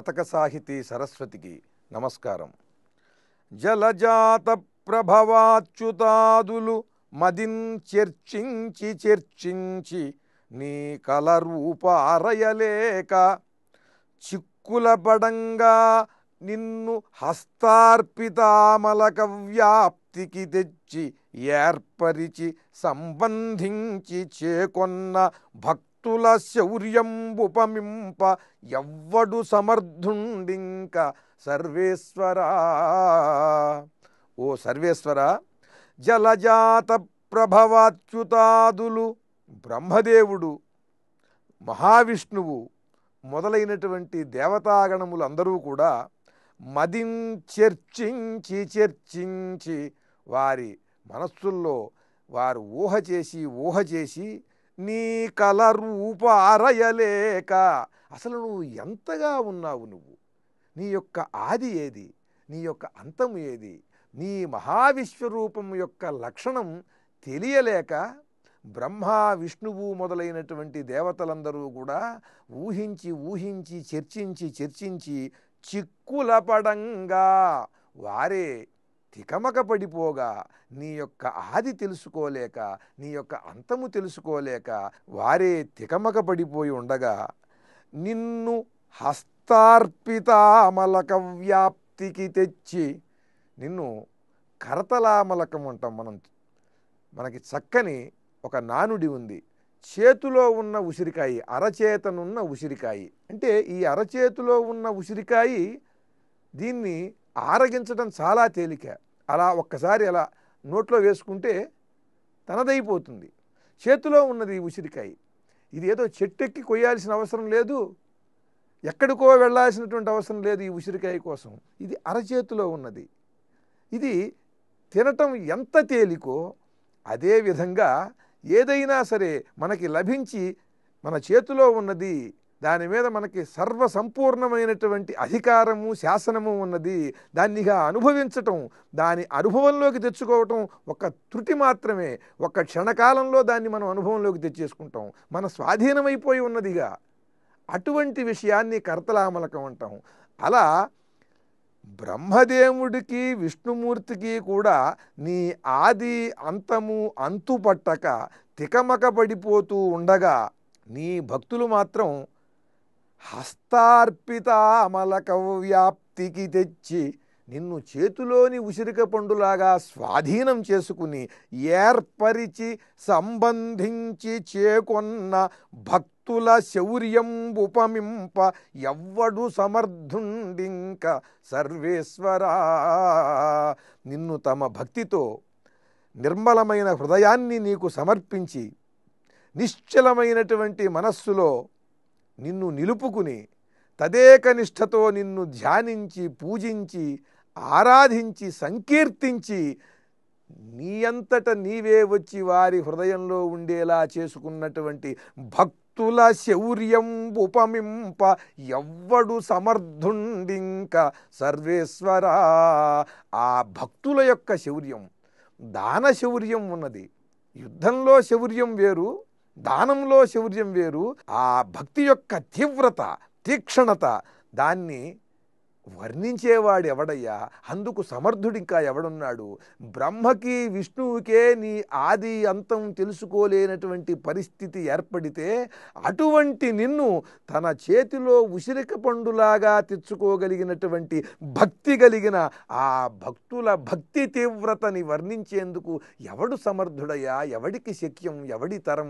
శతక సాహితీ సరస్వతికి నమస్కారం. జలజాత ప్రభవాచ్యుతాదులు మదిన్ చర్చించి చర్చించి నీ కలరూపారయలేక చిక్కుల పడంగా నిన్ను హస్తార్పితామలక వ్యాప్తికి తెచ్చి ఏర్పరిచి సంబంధించి చేకొన్న భక్తి భక్తుల శౌర్యంబుపమింప ఎవ్వడు సమర్థుండింక సర్వేశ్వరా. ఓ సర్వేశ్వర జలజాత ప్రభవాచ్యుతాదులు బ్రహ్మదేవుడు మహావిష్ణువు మొదలైనటువంటి దేవతాగణములు అందరూ కూడా మదిం చర్చించి చర్చించి వారి మనస్సుల్లో వారు ఊహ చేసి ఊహ చేసి నీ కల రూప అరయలేక అసలు నువ్వు ఎంతగా ఉన్నావు నువ్వు? నీ యొక్క ఆది ఏది? నీ యొక్క అంతము ఏది? నీ మహావిశ్వరూపం యొక్క లక్షణం తెలియలేక బ్రహ్మ విష్ణువు మొదలైనటువంటి దేవతలందరూ కూడా ఊహించి ఊహించి చర్చించి చర్చించి చిక్కుల పడంగా వారే తికమక పడిపోగా నీ యొక్క ఆది తెలుసుకోలేక నీ యొక్క అంతము తెలుసుకోలేక వారే తికమక పడిపోయి ఉండగా నిన్ను హస్తార్పితామలక వ్యాప్తికి తెచ్చి నిన్ను కరతలామలకం అంటాం మనం. మనకి చక్కని ఒక నానుడి ఉంది. చేతిలో ఉన్న ఉసిరికాయి అరచేతనున్న ఉసిరికాయి. అంటే ఈ అరచేతిలో ఉన్న ఉసిరికాయి దీన్ని ఆరగించడం చాలా తేలిక. అలా ఒక్కసారి అలా నోట్లో వేసుకుంటే తనదైపోతుంది. చేతిలో ఉన్నది ఈ ఉసిరికాయ. ఇది ఏదో చెట్టెక్కి కొయ్యాల్సిన అవసరం లేదు. ఎక్కడికో వెళ్ళాల్సినటువంటి అవసరం లేదు ఈ ఉసిరికాయ కోసం. ఇది అరచేతిలో ఉన్నది. ఇది తినటం ఎంత తేలికో అదే విధంగా ఏదైనా సరే మనకి లభించి మన చేతిలో ఉన్నది దాని మీద మనకి సర్వ సంపూర్ణమైనటువంటి అధికారము శాసనము ఉన్నది. దాన్నిగా అనుభవించటం దాని అనుభవంలోకి తెచ్చుకోవటం ఒక త్రుటి మాత్రమే. ఒక క్షణకాలంలో దాన్ని మనం అనుభవంలోకి తెచ్చేసుకుంటాం. మన స్వాధీనమైపోయి ఉన్నదిగా అటువంటి విషయాన్ని కర్తలామలకం అంటాం. అలా బ్రహ్మదేవుడికి విష్ణుమూర్తికి కూడా నీ ఆది అంతము అంతుపట్టక తికమక పడిపోతూ ఉండగా నీ భక్తులు మాత్రం హస్తార్పిత అమలక వ్యాప్తికి తెచ్చి నిన్ను చేతిలోని ఉసిరిక పండులాగా స్వాధీనం చేసుకుని ఏర్పరిచి సంబంధించి చేకొన్న భక్తుల శౌర్యం ఉపమింప ఎవ్వడు సమర్థుండింక సర్వేశ్వరా. నిన్ను తమ భక్తితో నిర్మలమైన హృదయాన్ని నీకు సమర్పించి నిశ్చలమైనటువంటి మనస్సులో నిన్ను నిలుపుకుని తదేక నిష్ఠతో నిన్ను ధ్యానించి పూజించి ఆరాధించి సంకీర్తించి నీ అంతట నీవే వచ్చి వారి హృదయంలో ఉండేలా చేసుకున్నటువంటి భక్తుల శౌర్యం ఉపమింప ఎవ్వడు సమర్థుండింక సర్వేశ్వరా. ఆ భక్తుల యొక్క శౌర్యం దాన శౌర్యం ఉన్నది. యుద్ధంలో శౌర్యం వేరు దానంలో శౌర్యం వేరు. ఆ భక్తి యొక్క తీవ్రత తీక్షణత దాన్ని వర్ణించేవాడు ఎవడయ్యా అందుకు సమర్థుడు ఇంకా ఎవడున్నాడు? బ్రహ్మకి విష్ణువుకే నీ ఆది అంతం తెలుసుకోలేనటువంటి పరిస్థితి ఏర్పడితే అటువంటి నిన్ను తన చేతిలో ఉసిరిక పండులాగా తెచ్చుకోగలిగినటువంటి భక్తి కలిగిన ఆ భక్తుల భక్తి తీవ్రతని వర్ణించేందుకు ఎవడు సమర్థుడయ్యా? ఎవడికి శక్యం? ఎవడి తరం?